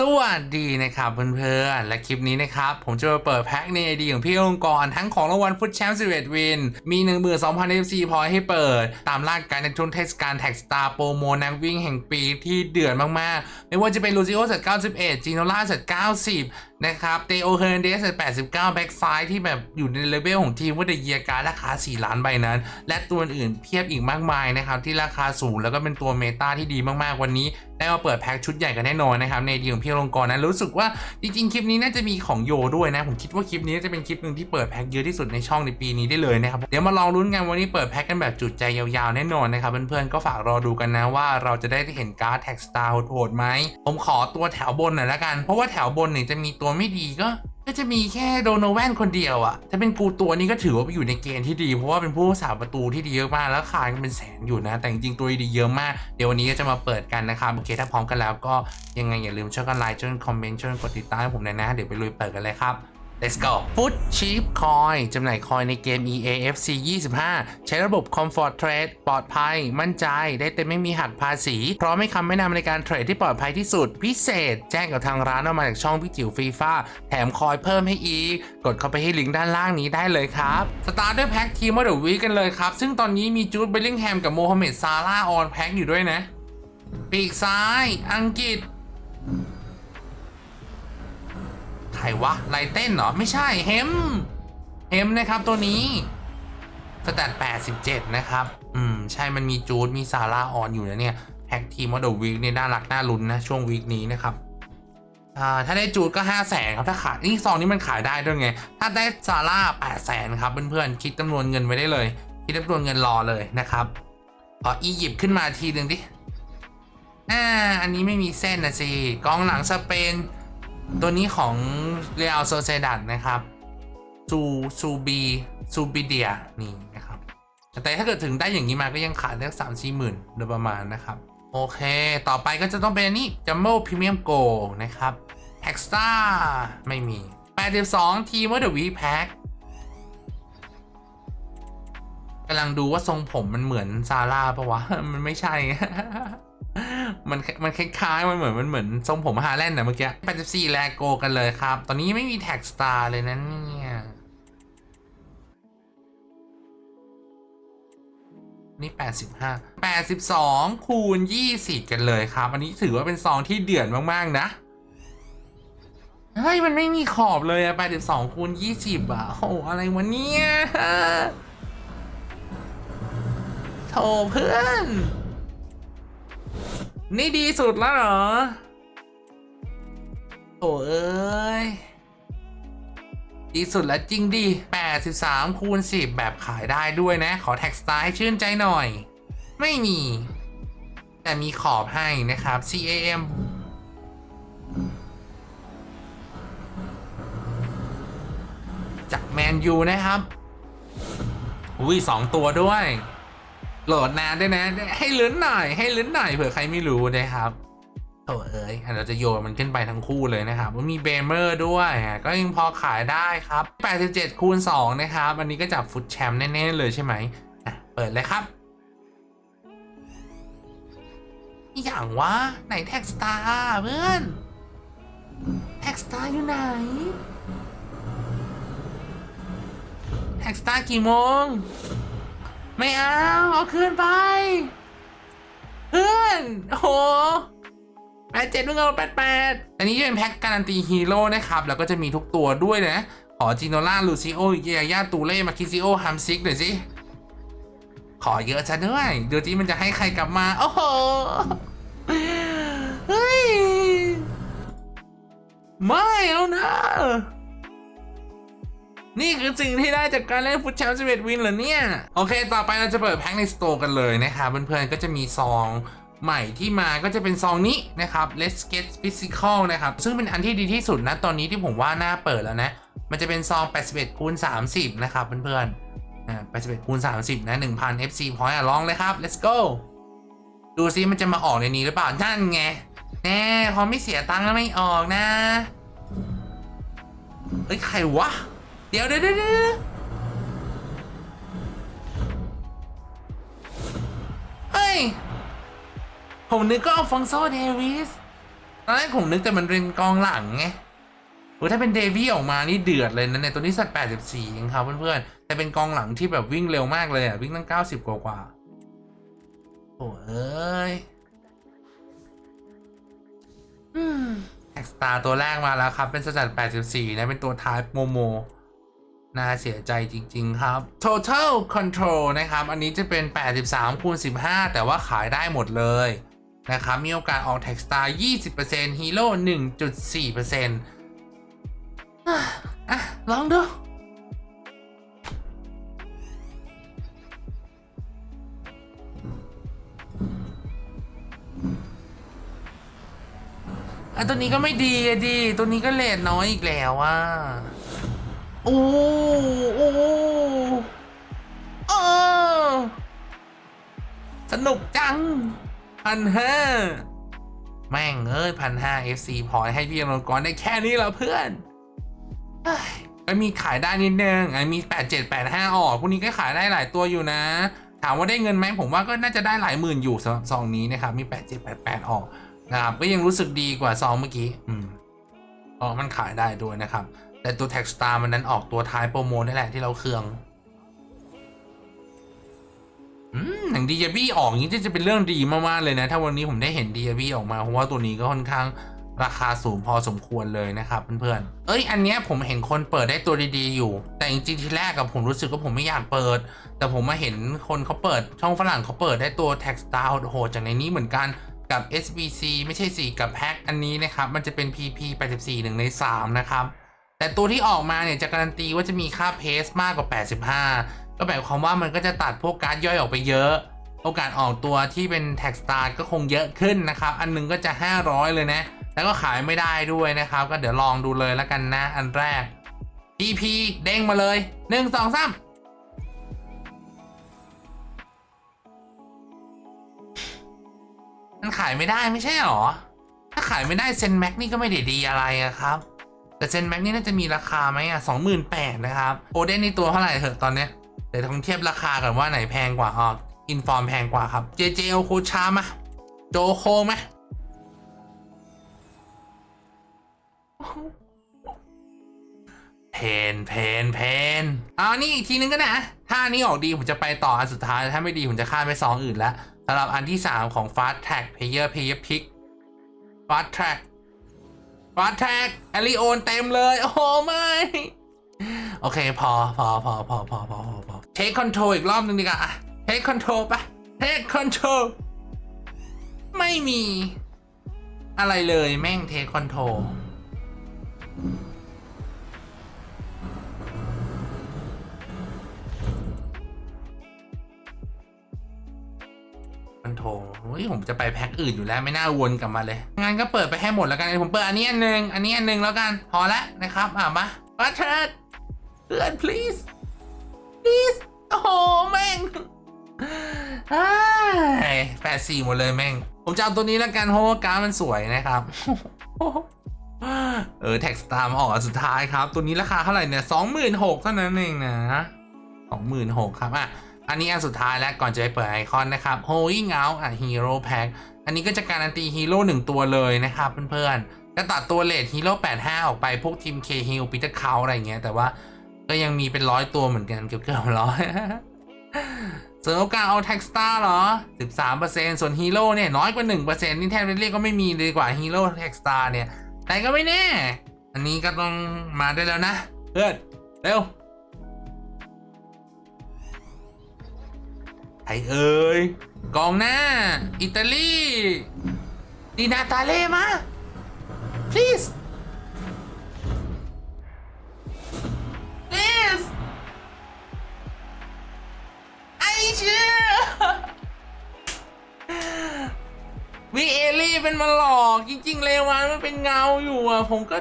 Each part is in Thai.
สวัสดีนะครับเพื่อนๆ และคลิปนี้นะครับ ผมจะมาเปิดแพ็คในไอดีของพี่องค์กร ทั้งของรางวัลฟุตแชมป์11 วิน มี 12,000 FC พอยให้เปิด ตามล่าการในช่วงเทศกาลแท็กสตาร์โปรโมนักวิ่งแห่งปีที่เดือดมากๆ ไม่ว่าจะเป็นลูซิโอเซต91จีโนล่าเซต90นะครับเตโอเฮร์นเดสเซต89 แบ็กซ้ายที่แบบอยู่ในเลเวลของทีมว่าเดเยียการราคา 4 ล้านใบนั้น และตัวอื่นเพียบอีกมากมายนะครับ ที่ราคาสูงแล้วก็เป็นตัวเมตาที่ดีมากๆ วันนี้ได้มาเปิดแพ็คชุดใหญ่กันแน่นอนนะครับ ในดีของพี่ลงกรนะรู้สึกว่าจริงๆ คลิปนี้น่าจะมีของโยด้วยนะ ผมคิดว่าคลิปนี้จะเป็นคลิปหนึ่งที่เปิดแพ็คเยอะที่สุดในช่องในปีนี้ได้เลยนะครับเดี๋ยวมาลองลุ้นกันวันนี้เปิดแพ็คกันแบบจุดใจยาวๆแน่นอนนะครับเพื่อนๆก็ฝากรอดูกันนะว่าเราจะได้เห็นการ์ดแท็กสตาร์โหดๆไหมผมขอตัวแถวบนหน่อยละกันเพราะว่าแถวบนเนี่ยจะมีตัวัวไม่ดีก็ ก็จะมีแค่โดโนแวนคนเดียวอะถ้าเป็นกูตัวนี้ก็ถือว่าอยู่ในเกณฑ์ที่ดี เพราะว่าเป็นผู้สาประตูที่ดีเยอะมากแล้วขายกันเป็นแสนอยู่นะ แต่จริงๆตัวดีเยอะมาก เดี๋ยววันนี้ก็จะมาเปิดกันนะครับ โอเค ถ้าพร้อมกันแล้วก็ยังไงอย่าลืมช่วยกันไลค์ช่วยกันคอมเมนต์ช่วยกันกดติดตามให้ผมหน่อยนะ เดี๋ยวไปลุยเปิดกันเลยครับ let's go Foot Cheap Coin จำหน่ายคอยในเกม EAFC 25 ใช้ระบบ Comfort Trade ปลอดภัย มั่นใจ ได้เต็มไม่มีหักภาษี พร้อมให้คำแนะนำในการเทรดที่ปลอดภัยที่สุด พิเศษ แจ้งกับทางร้านออกมาจากช่องพี่จิ๋วฟีฟ่าแถมคอยเพิ่มให้อีก กดเข้าไปที่ลิงก์ด้านล่างนี้ได้เลยครับ สตาร์ทด้วยแพ็คทีมว่าเดอะวีกันเลยครับ ซึ่งตอนนี้มีจูดเบลลิงแฮมกับโมฮัมเหม็ดซาร่าออนแพ็คอยู่ด้วยนะ ปีกซ้าย อังกฤษ รวะไลเต้นเหรอ ไม่ใช่เฮมเฮมนะครับตัวนี้สแตท87 นะครับ อืม ใช่มันมีจูดมีซาร่าออนอยู่นะเนี่ยแพ็กทีมว่าเดอะวีคเนี่ยน่ารัก น่าลุ้นนะ ช่วงวีคนี้นะครับ อ่า ถ้าได้จูดก็ 5 0 0แสนครับ ถ้าขายนี่ซองนี้มันขายได้ด้วยไง ถ้าได้ซาร่า8 0 0แสนครับ เพื่อนๆ คิดจำนวนเงินไว้ได้เลย คิดจำนวนเงินรอเลยนะครับขออียิปต์ขึ้นมาทีหนึ่งดิ อ่า อันนี้ไม่มีเส้นนะสิกองหลังสเปน ตัวนี้ของเรอัลโซเซดัดนะครับซูซูบีซูบิเดียนี่นะครับ แต่ถ้าเกิดถึงได้อย่างนี้มาก็ยังขาดได้สามสี่หมื่นโดยประมาณนะครับ โอเค ต่อไปก็จะต้องเป็นอันนี้จัมโบ้พรีเมียมโกนะครับแพ็กสตาไม่มี 82 ทีมว่าเดอะวีแพ็คกำลังดูว่าทรงผมมันเหมือนซาร่าปะวะ มันไม่ใช่ มันมันคล้ายๆ มันเหมือนมันเหมือนทรงผมฮาแลนด์นะเมื่อกี้84แลโกกันเลยครับ ตอนนี้ไม่มีแท็กสตาร์เลยนะเนี่ยนี่ 85 82 คูณ 20 กันเลยครับ อันนี้ถือว่าเป็นซองที่เดือดมาก ๆ นะ เฮ้ย มันไม่มีขอบเลยอะ82 คูณ 20 อะโหอะไรวะเนี่ยโถเพื่อน นี่ดีสุดแล้วเหรอ โอ้เอ้ย ดีสุดแล้วจริงดิ 83 คูณ 10 แบบขายได้ด้วยนะ ขอแท็กสไตล์ให้ชื่นใจหน่อย ไม่มี แต่มีขอบให้นะครับ CAM จากแมนยูนะครับ อุ้ยสองตัวด้วย โหลดนานด้วยนะ ให้ลุ้นหน่อย ให้ลุ้นหน่อยเผื่อใครไม่รู้นะครับโถเอ้ยเราจะโยนมันขึ้นไปทั้งคู่เลยนะครับว่ามีเบเมอร์ด้วย ก็ยังพอขายได้ครับ 87 คูณ 2 นะครับ อันนี้ก็จับฟุตแชมป์แน่ ๆ เลยใช่ไหมอะเปิดเลยครับ อย่างวะไหนแท็กสตาร์เพื่อน แท็กสตาร์อยู่ไหน แท็กสตาร์กี่โมง ไม่เอา เอาคืนไปเพื่อนโอ้โหแปดเจ็ดเงเอาแปดแปดอันนี้จะเป็นแพ็กการันตีฮีโร่นะครับ แล้วก็จะมีทุกตัวด้วยนะ ขอจิโนล่า ลูซิโอยาย่าตูเล่มาคิซิโอฮัมซิกหน่อยสิ ขอเยอะซะด้วยดูที่มันจะให้ใครกลับมา โอ้โหเฮ้ย ไม่เอานะ นี่คือสิ่งที่ได้จากการเล่นฟุตแชมป์11วินเหรอเนี่ย โอเค ต่อไปเราจะเปิดแพ็คในสโตร์กันเลยนะครับเพื่อนๆก็จะมีซองใหม่ที่มาก็จะเป็นซองนี้นะครับ Let's Get Physical นะครับ ซึ่งเป็นอันที่ดีที่สุดนะตอนนี้ที่ผมว่าน่าเปิดแล้วนะ มันจะเป็นซอง 81คูณ30 นะครับเพื่อนๆอ่า81คูณ30 นะ 1,000 FC point อะลองเลยครับ let's go ดูซิมันจะมาออกในนี้หรือเปล่า นั่นไง แน่พอไม่เสียตังค์แล้วไม่ออกนะเฮ้ย ใครวะ ดี๋ยวเดี๋ยวเดี๋ยวเดี๋ยวเฮ้ย ผมนึกก็อัลฟองโซเดวิสตอนแรกผมนึกแต่มันเป็นกองหลังไงโอ้ถ้าเป็นเดวี่ออกมานี่เดือดเลยนะเนี่ยตัวนี้สัตว์84เองครับเพื่อนๆ แต่เป็นกองหลังที่แบบวิ่งเร็วมากเลยอะ วิ่งตั้ง90กว่ากว่าๆโอ้เอ้ยแท็กสตาร์ตัวแรกมาแล้วครับ เป็นสัตว์84นะ เป็นตัวท้ายโมโม น่าเสียใจจริง ๆ ครับ total control นะครับ อันนี้จะเป็น 83คูณ15 แต่ว่าขายได้หมดเลยนะครับ มีโอกาสออก Tech Star 20% Hero 1.4%อะอะลองดูอะตัวนี้ก็ไม่ดีอะดิ ตัวนี้ก็เลทน้อยอีกแล้วอะ โอ้โอ้เออสนุกจังพันห้าแม่งเอ้ยพันห้า FC พอให้พี่อลงกรได้แค่นี้แล้วเพื่อนเฮ้ก็มีขายได้นิดนึงอะมี87 85ออกพวกนี้ก็ขายได้หลายตัวอยู่นะ ถามว่าได้เงินไหมผมว่าก็น่าจะได้หลายหมื่นอยู่สำหรับซองนี้นะครับ มี87 88ออกนะครับก็ยังรู้สึกดีกว่าซองเมื่อกี้ อืมอ๋อมันขายได้ด้วยนะครับ แต่ตัว Tech Star มันนั้นออกตัวท้ายโปรโมทนี่แหละที่เราเคืองอืมหนังดียบี้ออกนี้จะเป็นเรื่องดีมากๆเลยนะ ถ้าวันนี้ผมได้เห็นดียบี้ออกมาเพราะว่าตัวนี้ก็ค่อนข้างราคาสูงพอสมควรเลยนะครับเพื่อนๆ เอ้ยอันเนี้ยผมเห็นคนเปิดได้ตัวดีๆอยู่ แต่จริงๆทีแรกกับผมรู้สึกว่าผมไม่อยากเปิด แต่ผมมาเห็นคนเขาเปิด ช่องฝรั่งเขาเปิดได้ตัว Tech Star โหดจากในนี้เหมือนกันกับ SBC ไม่ใช่สิกับแพ็คอันนี้นะครับ มันจะเป็น PP 84 1ใน 3 นะครับ แต่ตัวที่ออกมาเนี่ยจะการันตีว่าจะมีค่าเพสมากกว่า 85 ก็หมายความว่ามันก็จะตัดพวกการ์ดย่อยออกไปเยอะ โอกาสออกตัวที่เป็นแท็กสตาร์ก็คงเยอะขึ้นนะครับ อันหนึงก็จะ 500 เลยนะ แล้วก็ขายไม่ได้ด้วยนะครับ ก็เดี๋ยวลองดูเลยแล้วกันนะ อันแรก PP เด้งมาเลย 1 2 3มันขายไม่ได้ไม่ใช่หรอ ถ้าขายไม่ได้เซนแม็กนี่ก็ไม่ได้ดีอะไรอะครับ แต่เซนแม็กนี่น่าจะมีราคาไหมอะสองหมื่นแปดนะครับ โอเดนนี่ตัวเท่าไหร่เถอะตอนเนี้ยเดี๋ยวต้องเทียบราคากันว่าไหนแพงกว่าอ๋ออินฟอร์มแพงกว่าครับเจเจโอโคชามาโจโคไหมเพนเพนเพนเอานี่อีกทีนึงก็นะ ถ้านนี้ออกดีผมจะไปต่ออันสุดท้าย ถ้าไม่ดีผมจะข้ามไปสองอื่นแล้วสำหรับอันที่ 3 ของ Fast Track Player Player Pick Fast Track ฟาสแท็กเอลิโอนเต็มเลย โอ้ไม่ โอเค พอพอพอพอพอพอพอเทคคอนโทรลอีกรอบนึงดีกว่าเทคคอนโทรลปะเทคคอนโทรลไม่มี อะไรเลยแม่งเทคคอนโทรล คอนโทรลเฮ้ยผมจะไปแพ็คอื่นอยู่แล้วไม่น่าวนกลับมาเลยงั้นก็เปิดไปให้หมดแล้วกันผมเปิดอันนี้อันหนึ่งอันนี้อันหนึ่งแล้วกันพอละนะครับอะมาบัตเทิร์เพื่อน please please โอ้โหแม่งแปดสี่หมดเลยแม่ง ผมจะเอาตัวนี้แล้วกันเพราะว่าการดมันสวยนะครับเออแท็กสตาร์มาออกสุดท้ายครับ ตัวนี้ราคาเท่าไหร่เนี่ยสองหมื่นหกเท่านั้นเองนะสองหมื่นหกครับอะ อันนี้อันสุดท้ายแล้วก่อนจะไปเปิดไอคอนนะครับ Holy n g o u อะ Hero Pack อันนี้ก็จะการันตีฮีโร่หนึ่งตัวเลยนะครับเพื่อนๆก็ตัดตัวเลทฮีโร่85 ออกไปพวกทีมเคฮิลปีเตอร์คาอะไรเงี้ย แต่ว่าก็ยังมีเป็นร้อยตัวเหมือนกันเกือบเกือบร้อยส่วนโอกาสเอาแท็กสตาร์เหรอ 13%ส่วนฮีโร่เนี่ย น้อยกว่า 1%นี่แทบจะเรียกก็ไม่มีเลยกว่าฮีโร่แท็กสตาร์เนี่ย แต่ก็ไม่แน่ อันนี้ก็ต้องมาได้แล้วนะ เพื่อน เร็ว ไทยเอ้ยกองหน้า อิตาลีดีนาตาเล่มา please please ไอเชื่อวีเอลี่เป็นมาหลอกจริง ๆ เลวานมันเป็นเงาอยู่อะ ผมก็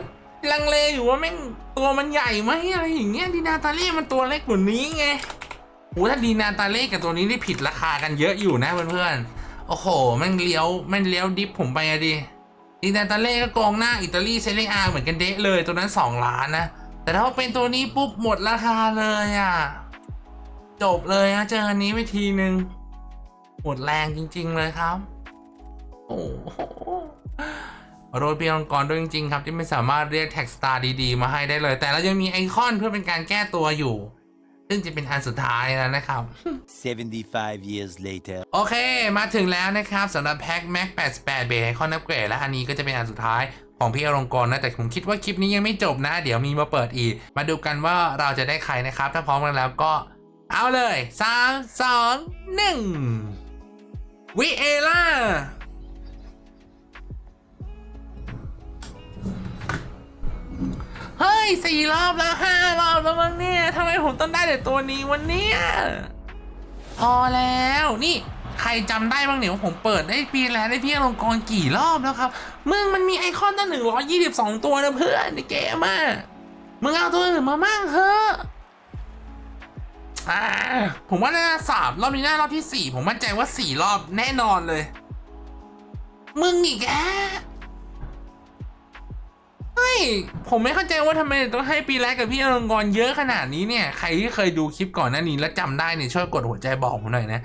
ลังเลอยู่ว่าแม่งตัวมันใหญ่ไหมอะไรอย่างเงี้ยดีนาตาเล่มันตัวเล็กกว่านี้ไง โอ้ถ้าดีนาตาเล่กับตัวนี้ได้ผิดราคากันเยอะอยู่นะเพื่อนๆ โอ้โหแมันเลี้ยวแมันเลี้ยวดิฟผมไปอะดิดีนาตาเล่ก็กองหน้าอิตาลีเซเรียอาเหมือนกันเดะเลยตัวนั้น 2 ล้านนะ แต่ถ้าเป็นตัวนี้ปุ๊บหมดราคาเลยอะ จบเลยนะเจออันนี้ไปทีนึง หมดแรงจริง ๆเลยครับ โอ้โหโอโรดพี่องกรด้วยจริง ๆ ครับ ที่ไม่สามารถเรียกแท็กสตาร์ดี ๆ มาให้ได้เลย แต่เรายังมีไอคอนเพื่อเป็นการแก้ตัวอยู่ ซึ่งจะเป็นอันสุดท้ายแล้วนะครับ 75 years later. โอเค มาถึงแล้วนะครับสำหรับแพ็ค Mac 88เบรไอคอนอัปเกรดและอันนี้ก็จะเป็นอันสุดท้ายของพี่อรงกรนะแต่ผมคิดว่าคลิปนี้ยังไม่จบนะ เดี๋ยวมีมาเปิดอีก มาดูกันว่าเราจะได้ใครนะครับ ถ้าพร้อมกันแล้วก็เอาเลย 3 2 1วิเอล่า สี่รอบแล้วห้ารอบแล้วมั้งเนี่ยทำไมผมต้องได้แต่ตัวนี้วันเนี้ยพอแล้วนี่ใครจำได้บ้างเนี่ยผมเปิดได้ปีแล้วได้พี่อลงกรกี่รอบแล้วครับมึงมันมีไอคอนตั้งหนึ่งร้อยยี่สิบสองตัวนะเพื่อนในเกมอะมึงเอาตัวอื่นมามั่งเถอะอ่าผมว่าน่าสามรอบนี้น่ารอบที่สี่ผมมั่นใจว่าสี่รอบแน่นอนเลย มึงอีกแก ผมไม่เข้าใจว่าทำไมต้องให้ปีแรกกับพี่อลงกรณ์เยอะขนาดนี้เนี่ย ใครที่เคยดูคลิปก่อนหน้านี้แล้วจำได้เนี่ยช่วยกดหัวใจบอกผมหน่อยนะ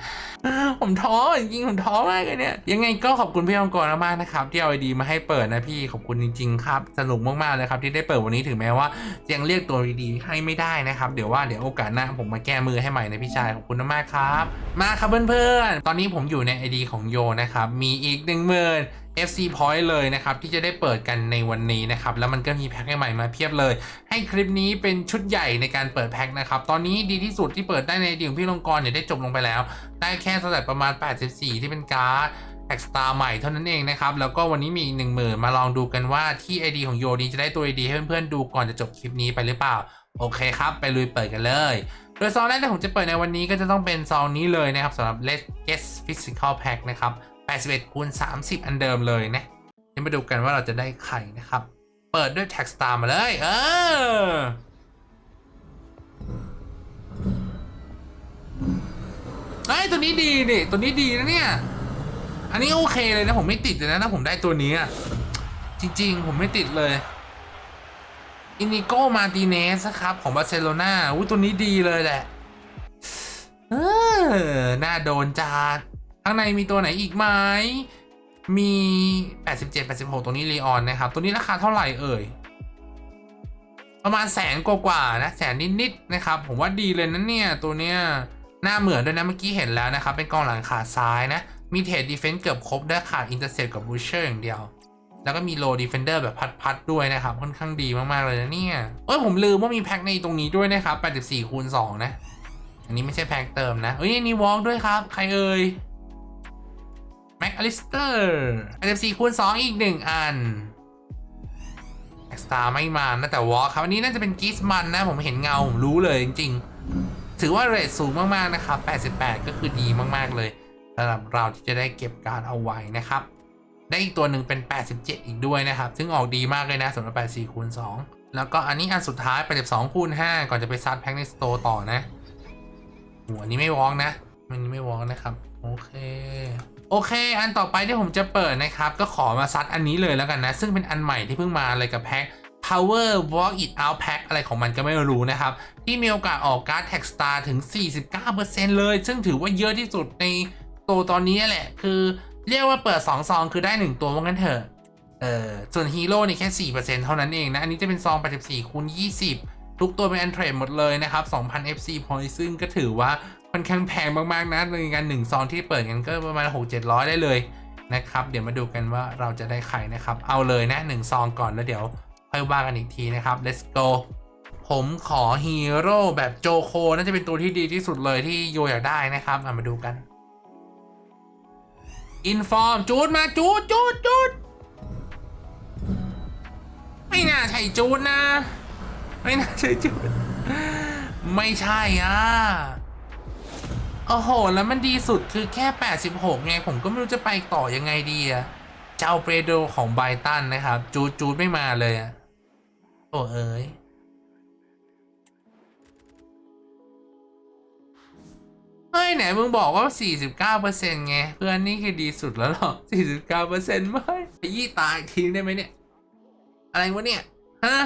ผมท้อจริงผมท้อมากเลยเนี่ย ยังไงก็ขอบคุณพี่อลงกรณ์มากนะครับ ที่เอาไอดีมาให้เปิดนะพี่ขอบคุณจริง ๆ ครับ สนุกมากๆเลยครับที่ได้เปิดวันนี้ถึงแม้ว่ายังเรียกตัวดีๆให้ไม่ได้นะครับเดี๋ยวว่าเดี๋ยวโอกาสหน้าผมมาแก้มือให้ใหม่นะพี่ชายขอบคุณมากๆครับ มาครับเพื่อนๆตอนนี้ผมอยู่ใน ID ของโยนะครับมีอีก1 0,000 FC Point เลยนะครับ ที่จะได้เปิดกันในวันนี้นะครับ แล้วมันก็มีแพ็คใหม่มาเพียบเลย ให้คลิปนี้เป็นชุดใหญ่ในการเปิดแพ็คนะครับ ตอนนี้ดีที่สุดที่เปิดได้ในดีของพี่ลงกรเนี่ยได้จบลงไปแล้ว ได้แค่สแตทประมาณ 84 ที่เป็นการ์ดแท็กสตาร์ใหม่เท่านั้นเองนะครับ แล้วก็วันนี้มีอีก1 0,000มาลองดูกันว่าที่ ID ของโยนี้จะได้ตัว ID ให้เพื่อนๆดูก่อนจะจบคลิปนี้ไปหรือเปล่า โอเคครับ ไปลุยเปิดกันเลย โดยซองแรกที่ผมจะเปิดในวันนี้ก็จะต้องเป็นซองนี้เลยนะครับสำหรับ Let's Get Physical Pack นะครับ 81คูณ30 อันเดิมเลยนะเดี๋ยวมาดูกันว่าเราจะได้ใครนะครับ เปิดด้วย Tag Star มาเลย เออเฮ้ตัวนี้ดีดิตัวนี้ดีนะเนี่ย อันนี้โอเคเลยนะผมไม่ติดเลยนะถ้าผมได้ตัวนี้อะจริง ๆ ผมไม่ติดเลยอินิโกมาติเนสครับ ของบาร์เซโลนาอุ้ยตัวนี้ดีเลยแหละ เออ น่าโดนจัดางในมีตัวไหนอีกไหมมี 87 86 ตัวนี้รีออนนะครับ ตัวนี้ราคาเท่าไหร่เอ่ย ประมาณแสนกว่าๆนะแสนนิดๆนะครับ ผมว่าดีเลยนะเนี่ย ตัวเนี้ยหน้าเหมือนด้วยนะ เมื่อกี้เห็นแล้วนะครับ เป็นกองหลังขาซ้ายนะ มีเทรดดีเฟนส์เกือบครบได้ขาดอินเตอร์เซปกับบูเชอร์อย่างเดียว แล้วก็มีโลดีเฟนเดอร์แบบพัดๆด้วยนะครับ ค่อนข้างดีมากๆเลยนะเนี่ย เอ้ยผมลืมว่ามีแพ็คในตรงนี้ด้วยนะครับ 84คูณ2นะ อันนี้ไม่ใช่แพ็คเติมนะเอ้ยอันนี่วอล์กด้วยครับ ใครเอ่ย แม็กอลิสเตอร์84คูณ2อีกหนึ่งอันแอ็กสตาไม่มานะแต่วอล์กครับอันนี้น่าจะเป็นกิสมันนะ ผมเห็นเงา ผมรู้เลยจริงๆ ถือว่าเรทสูงมากๆ นะครับ 88 ก็คือดีมากๆเลยสำหรับเราที่จะได้เก็บการเอาไว้นะครับ ได้อีกตัวหนึ่งเป็น 87 อีกด้วยนะครับ ซึ่งออกดีมากเลยนะสำหรับ 84 คูณ 2 แล้วก็อันนี้อันสุดท้าย 82 คูณ 5 ก่อนจะไปซัดแพ็คในสโตร์ต่อนะหัวนี้ไม่วอล์กนะ มันไม่วอล์กนะครับ โอเค โอเค อันต่อไปที่ผมจะเปิดนะครับ ก็ขอมาซัดอันนี้เลยแล้วกันนะ ซึ่งเป็นอันใหม่ที่เพิ่งมาเลยกับแพ็ค Power Walk It Out Pack อะไรของมันก็ไม่รู้นะครับ ที่มีโอกาสออกการ์ด Tag Star ถึง 49%เลย ซึ่งถือว่าเยอะที่สุดในตัวตอนนี้แหละ คือเรียกว่าเปิด 2 ซองคือได้ 1 ตัวว่างั้นเถอะ เออส่วนฮีโร่นี่แค่ 4%เท่านั้นเองนะ อันนี้จะเป็นซอง 84คูณ20 ทุกตัวเป็นอันเทรดหมดเลยนะครับ 2,000 FC point ซึ่งก็ถือว่า ค่อนข้างแพงมากๆนะในการ1ซองที่เปิดกันก็ประมาณ 6-700 ได้เลยนะครับ เดี๋ยวมาดูกันว่าเราจะได้ใครนะครับ เอาเลยนะ1ซองก่อนแล้วเดี๋ยวค่อยว่ากันอีกทีนะครับ let's go ผมขอฮีโร่แบบโจโคน่าจะเป็นตัวที่ดีที่สุดเลยที่โยอยากได้นะครับมาดูกันอินฟอร์มจูดมาจูดจูดจูดไม่น่าใช่จูดนะ ไม่น่าใช่จูดไม่ใช่อะ โอ้โห แล้วมันดีสุดคือแค่ 86 ไง ผมก็ไม่รู้จะไปต่อยังไงดีอะเจ้าเปโดของไบตันนะครับ จูดจูดไม่มาเลยอะโอ้เอ้ยเฮ้ยไหนมึงบอกว่า 49%ไง เพื่อนนี่คือดีสุดแล้วหรอ 49%ไม่ยี่ตายทิ้งได้ไหมเนี่ย อะไรวะเนี่ย ฮะ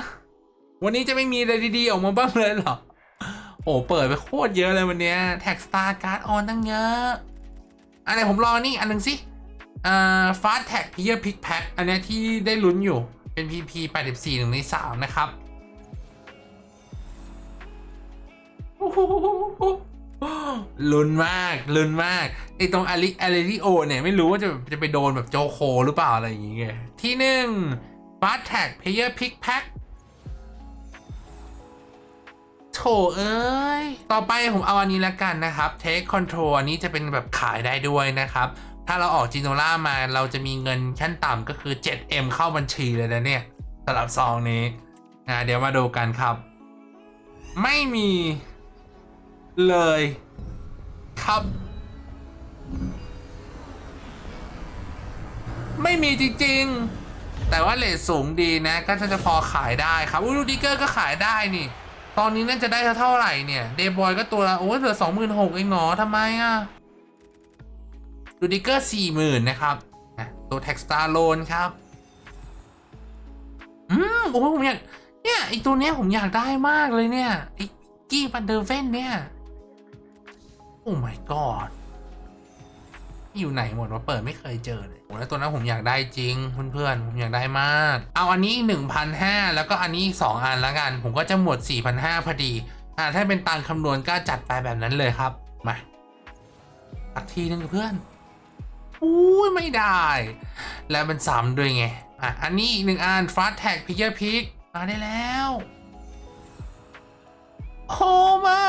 วันนี้จะไม่มีอะไรดีๆออกมาบ้างเลยเหรอ โอ้เปิดไปโคตรเยอะเลยวันเนี้ยแท็กสตาร์การ์ดออนตั้งเยอะอะไรผมรอนี่อันหนึ่งสิอ่าฟาสแท็กพีเยอร์พิกแพ็คอันนี้ที่ได้ลุ้นอยู่เป็น PP 84หนึ่งในสามนะครับลุ้นมากลุ้นมากไอตรงอาริอาริโอเนี่ย ไม่รู้ว่าจะจะไปโดนแบบโจโคหรือเปล่าอะไรอย่างเงี้ยที่หนึ่งฟาสแท็กเพเยอร์พิกแพ็ค โถเอ้ย ต่อไปผมเอาอันนี้และกันนะครับ Take Control อันนี้จะเป็นแบบขายได้ด้วยนะครับ ถ้าเราออกจิโนล่ามาเราจะมีเงินขั้นต่ำก็คือ 7M เข้าบัญชีเลยนะเนี่ยสำหรับซองนี้อ่าเดี๋ยวมาดูกันครับ ไม่มีเลยครับ ไม่มีจริง ๆ แต่ว่าเลทสูงดีนะ ก็จะพอขายได้ครับ อุ้ยลูดิเกอร์ก็ขายได้นี่ ตอนนี้น่าจะได้เท่าไหร่เนี่ยเดย์บอยก็ตัวละโอ้เหลือสองหมื่นหกเองเหรอทำไมอะดูดิเกอร์สี่หมื่นนะครับตัวแท็กสตาร์โลนครับ อืมโอ้ผมอยากเนี่ยไอตัวเนี้ยผมอยากได้มากเลยเนี่ยไอกี้ปันเดอร์เฟนเนี่ย โอ้ my god อยู่ไหนหมดว่าเปิดไม่เคยเจอเลยโอ้แล้วตัวนั้นผมอยากได้จริงเพื่อนๆผมอยากได้มาก เอาอันนี้1,500แล้วก็อันนี้อีกสองอันแล้วกัน ผมก็จะหมด4,500พอดีอ่าถ้าเป็นตังคำนวณก็จัดไปแบบนั้นเลยครับมาอักทีนึงเพื่อนอุ้ยไม่ได้ แล้วมันซ้ำด้วยไงอะอันนี้อีกหนึ่งอัน Fast Tag p i c k e r Pick มาได้แล้ว โอ้ไม่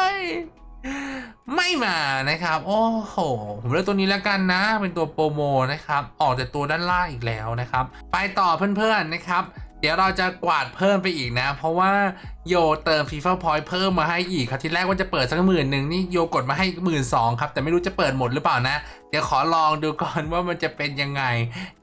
ไม่มานะครับ โอ้โห ผมเลือกตัวนี้แล้วกันนะ เป็นตัวโปรโมนะครับ ออกแต่ตัวด้านล่างอีกแล้วนะครับ ไปต่อเพื่อนๆนะครับ เดี๋ยวเราจะกวาดเพิ่มไปอีกนะ เพราะว่าโยเติม FIFA Point เพิ่มมาให้อีกครับที่แรกว่าจะเปิดสักหมื่นหนึ่งนี่โยกดมาให้หมื่นสองครับ แต่ไม่รู้จะเปิดหมดหรือเปล่านะ เดี๋ยวขอลองดูก่อนว่ามันจะเป็นยังไง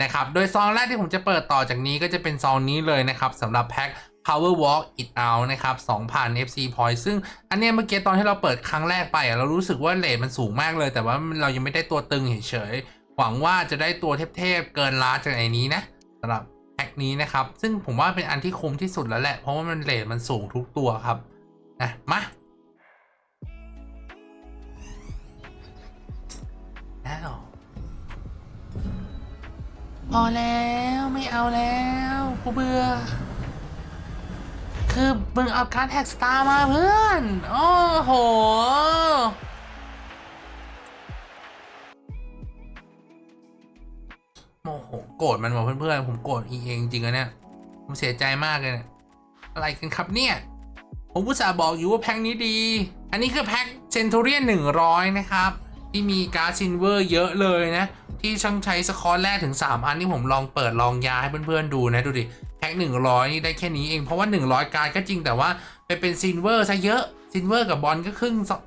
นะครับ โดยซองแรกที่ผมจะเปิดต่อจากนี้ก็จะเป็นซองนี้เลยนะครับสำหรับแพ็ค Power Walk It Out นะครับ 2,000 FC Point ซึ่งอันเนี้ยเมื่อกี้ตอนที่เราเปิดครั้งแรกไปอะเรารู้สึกว่าเลทมันสูงมากเลย แต่ว่าเรายังไม่ได้ตัวตึงเฉยๆ หวังว่าจะได้ตัวเทพๆ เกินล้านจากไอ้นี้นะสำหรับแพ็คนี้นะครับ ซึ่งผมว่าเป็นอันที่คุ้มที่สุดแล้วแหละ เพราะว่ามันเลทมันสูงทุกตัวครับนะมาแล้วพอแล้วไม่เอาแล้วกูเบื่อ คือมึงเอาการแท็กสตาร์มาเพื่อน โอ้โห โมโหโกรธมันว่ะเพื่อนๆ ผมโกรธอีเองจริงๆอะเนี่ย ผมเสียใจมากเลยเนี่ย อะไรกันครับเนี่ย ผมอุตส่าบอกอยู่ว่าแพ็คนี้ดี อันนี้คือแพ็คเซน t ูเรียน100 นะครับ ที่มีการ์ดซินเวอร์เยอะเลยนะที่ช่างใช้สคอร์แรกถึง 3 อันที่ผมลองเปิดลองยาให้เพื่อนๆดูนะดูดิ แพ็ค100นี่ได้แค่นี้เองเพราะว่า100การ์ดก็จริงแต่ว่าไปเป็นซินเวอร์ซะเยอะซินเวอร์กับบอลก็ครึ่งซอง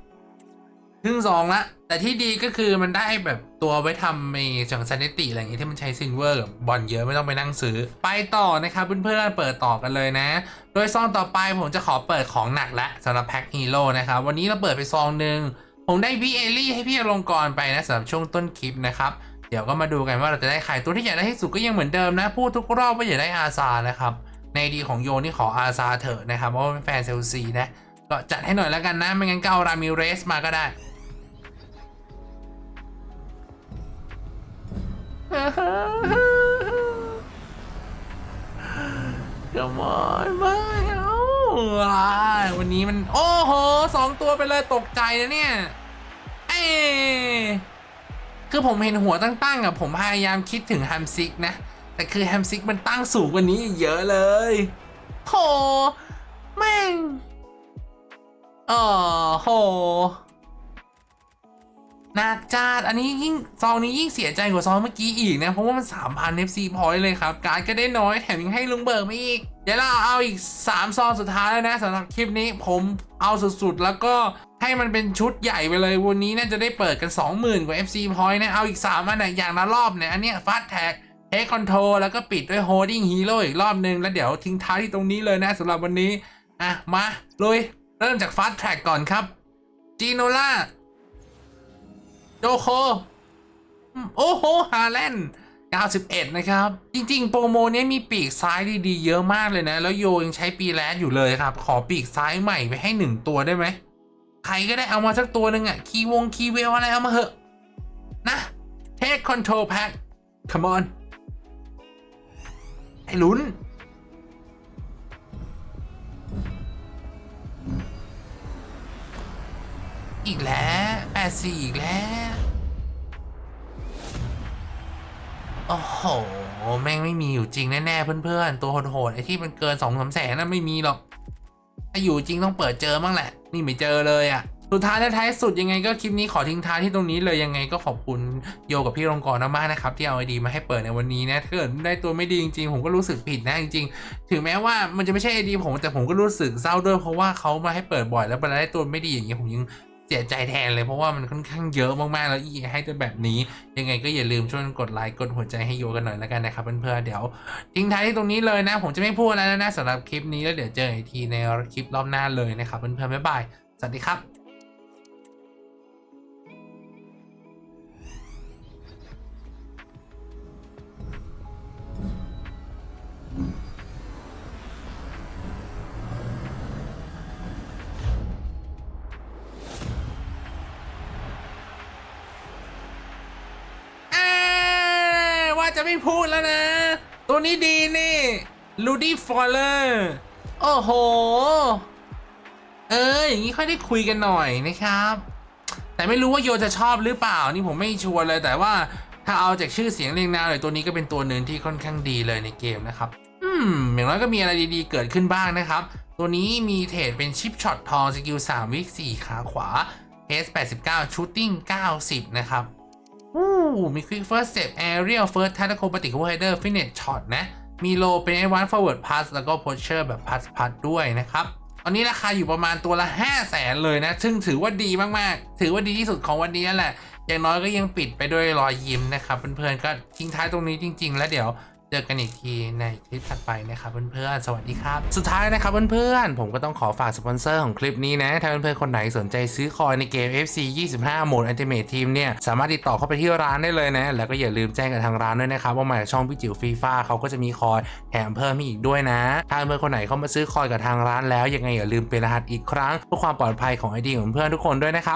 ครึ่งซองละแต่ที่ดีก็คือมันได้แบบตัวไว้ทำในจังซันเนติอะไรอย่างเงี้ยที่มันใช้ซินเวอร์กับบอลเยอะไม่ต้องไปนั่งซื้อ ไปต่อนะครับเพื่อนๆเปิดต่อกันเลยนะ โดยซองต่อไปผมจะขอเปิดของหนักละสำหรับแพ็คฮีโร่นะครับวันนี้เราเปิดไปซองหนึ่งผมได้วีเอลี่ให้พี่อลงกรไปนะสำหรับช่วงต้นคลิปนะครับ เดี๋ยวก็มาดูกันว่าเราจะได้ใครตัวที่อยากได้ที่สุดก็ยังเหมือนเดิมนะ พูดทุกรอบว่าอยากได้อาซานะครับ ในดีของโยนี่ขออาซาเถอะนะครับเพราะว่าเป็นแฟนเซลซีนะ ก็จัดให้หน่อยแล้วกันนะ ไม่งั้นก็เอารามิเรสมาก็ได้ก็มอนไม่เอากวันนี้มัน โอ้โหสองตัวไปเลยตกใจนะเนี่ย เอ คือผมเห็นหัวตั้งๆอะผมพยายามคิดถึงแฮมซิกนะ แต่คือแฮมซิกมันตั้งสูงกว่านี้เยอะเลยโหแม่งเออโหหนักจัดอันนี้ยิ่งซองนี้ยิ่งเสียใจกว่าซองเมื่อกี้อีกนะ เพราะว่ามัน3,000 FC พอยต์เลยครับ การดก็ได้น้อยแถมยังให้ลุงเบิร์กมาอีก เดี๋ยวเราเอาอีก 3 ซองสุดท้ายแล้วนะสำหรับคลิปนี้ผม เอาสุดๆ แล้วก็ให้มันเป็นชุดใหญ่ไปเลยวันนี้น่าจะได้เปิดกัน 20,000 กว่า FC point นะ เอาอีก 3 อันนะอย่างละรอบเนี่ย อันเนี้ยฟาสแท็กเทคคอนโทรแล้วก็ปิดด้วยโฮดดิ้งฮีโร่อีกรอบนึง แล้วเดี๋ยวทิ้งท้ายที่ตรงนี้เลยนะสำหรับวันนี้ อะ มาลุย เริ่มจากฟาสแท็กก่อนครับจีโนล่าโดโคโอ้โหฮาแลนด์ 91 นะครับ จริงๆ โปรโมนี้มีปีกซ้ายดีๆ เยอะมากเลยนะ แล้วโยยังใช้ปีแลสอยู่เลยครับ ขอปีกซ้ายใหม่ไปให้หนึ่งตัวได้ไหม ใครก็ได้เอามาสักตัวหนึ่งอะคีวงคีเวลอะไรเอามาเหอะ นะเทคคอนโทรลแพ็ค come on ไอ้ลุ้น อีกแล้วแปดสี่อีกแล้ว โอ้โห แม่งไม่มีอยู่จริงแน่ๆเพื่อนๆ ตัวโหดๆไอ้ที่มันเกินสองสามแสนน่ะไม่มีหรอก ถ้าอยู่จริงต้องเปิดเจอบ้างแหละ นี่ไม่เจอเลยอะ่ะสุดท้ายและท้ายสุดยังไงก็คลิปนี้ขอทิ้งท้ายที่ตรงนี้เลยยังไงก็ขอบคุณโยกับพี่รงกรมากๆนะครับ ที่เอาไอดีมาให้เปิดในวันนี้นะถ้าเกิดได้ตัวไม่ดีจริงๆ ผมก็รู้สึกผิดนะจริงๆ ถึงแม้ว่ามันจะไม่ใช่ไอดีผมแต่ผมก็รู้สึกเศร้าด้วยเพราะว่าเขามาให้เปิดบ่อยแล้วเวลาได้ตัวไม่ดีอย่างเงี้ยผมยัง เสียใจแทนเลยเพราะว่ามันค่อนข้างเยอะมากๆ แล้วอีให้ตัวแบบนี้ ยังไงก็อย่าลืมช่วยกดไลค์กดหัวใจให้โยกันหน่อยแล้วกันนะครับเพื่อนๆเดี๋ยวทิ้งท้ายที่ตรงนี้เลยนะ ผมจะไม่พูดอะไรแล้วนะสำหรับคลิปนี้แล้วเดี๋ยวเจออีกทีในคลิปรอบหน้าเลยนะครับเพื่อนๆบ๊ายบายสวัสดีครับ จะไม่พูดแล้วนะ ตัวนี้ดีนี่ลูดี้ฟอลเลอร์โอ้โห เอออย่างนี้ค่อยได้คุยกันหน่อยนะครับ แต่ไม่รู้ว่าโยจะชอบหรือเปล่านี่ผมไม่ชัวร์เลยแต่ว่าถ้าเอาจากชื่อเสียงเรียงนามเลยตัวนี้ก็เป็นตัวหนึ่งที่ค่อนข้างดีเลยในเกมนะครับ อืม อย่างน้อยก็มีอะไรดีๆ เกิดขึ้นบ้างนะครับ ตัวนี้มีเทรดเป็นชิปช็อตทองสกิล3วิก4ขาขวา S89 Shooting 90 นะครับ อู้มี Quick First Step Aerial First t a c t i c Acrobatic Cover Header Finish Shot นะ มีโลเป็นไอวันฟอร์เวิร์ดพาสแล้วก็โพชเชอร์แบบพาสพาสด้วยนะครับ ตอนนี้ราคาอยู่ประมาณตัวละ 5 0 0แสนเลยนะ ซึ่งถือว่าดีมาก ๆ ถือว่าดีที่สุดของวันนี้แหละ อย่างน้อยก็ยังปิดไปด้วยรอยยิ้มนะครับเพื่อนๆก็ทิ้งท้ายตรงนี้จริง ๆ แล้วเดี๋ยว เจอกันอีกทีในคลิปถัดไปนะครับเพื่อนๆ สวัสดีครับ สุดท้ายนะครับเพื่อนๆ ผมก็ต้องขอฝากสปอนเซอร์ของคลิปนี้นะ ถ้าเพื่อนๆ คนไหนสนใจซื้อคอยในเกม FC 25 โหมด Ultimate Team เนี่ย สามารถติดต่อเข้าไปที่ร้านได้เลยนะ แล้วก็อย่าลืมแจ้งกับทางร้านด้วยนะครับ ว่ามาจากช่องพี่จิ๋วฟีฟ่าเขาก็จะมีคอยแถมเพิ่มให้อีกด้วยนะ ถ้าเพื่อนๆ คนไหนเข้ามาซื้อคอยกับทางร้านแล้วยังไงอย่าลืมเป็นรหัสอีกครั้งเพื่อความปลอดภัยของไอดีของเพื่อนทุกคนด้วยนะครับ